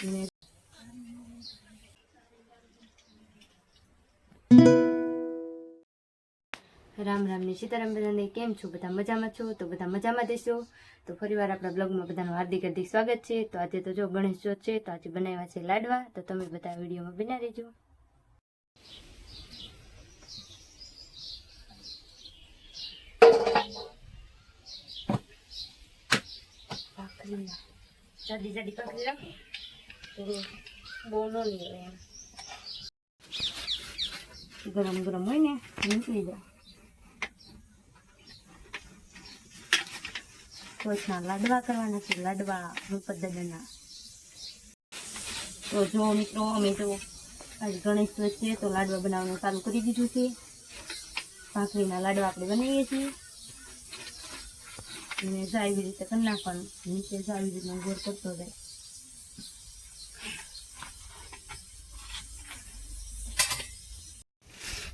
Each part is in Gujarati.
રામ રામ ને સીતારામ બધાને કેમ છો? બધા મજામાં છો? તો બધા મજામાં દેશો તો ફરીવાર આપણા બ્લોગમાં બધાનું હાર્દિક હાર્દિક સ્વાગત છે. તો આજે તો જો ગણેશ ચોથ છે, તો આજે બનાવ્યા છે લાડવા. તો તમે બધા વિડીયોમાં બના ભાખરી જાડી જાડી ભાખરી રાખો. બહુ ન એમ ગરમ ગરમ હોય ને, નીકળી જાય. કોચના લાડવા કરવાના છે, લાડવા રૂપદાદાના તો જો મિત્રો, અમે તો આજ ગણેશ ચોથ છે, તો લાડવા બનાવવાનું ચાલુ કરી દીધું છે. ભાખરીના લાડવા આપણે બનાવીએ છીએ. અને એવી રીતે કરી નાખવાનું, નીચે એવી રીતનો ગોળ કરતો જાય લાઈવ લાડવા બનાવવાનું ચાલુ છે ત્યારે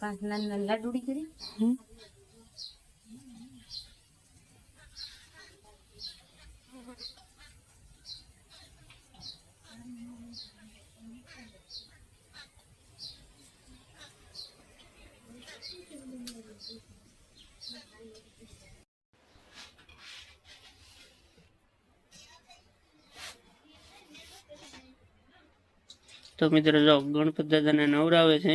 પાંચ નાની નાની લાડુડી કરી. તો મિત્રો જો ગણપત દાદાને નવરાવે છે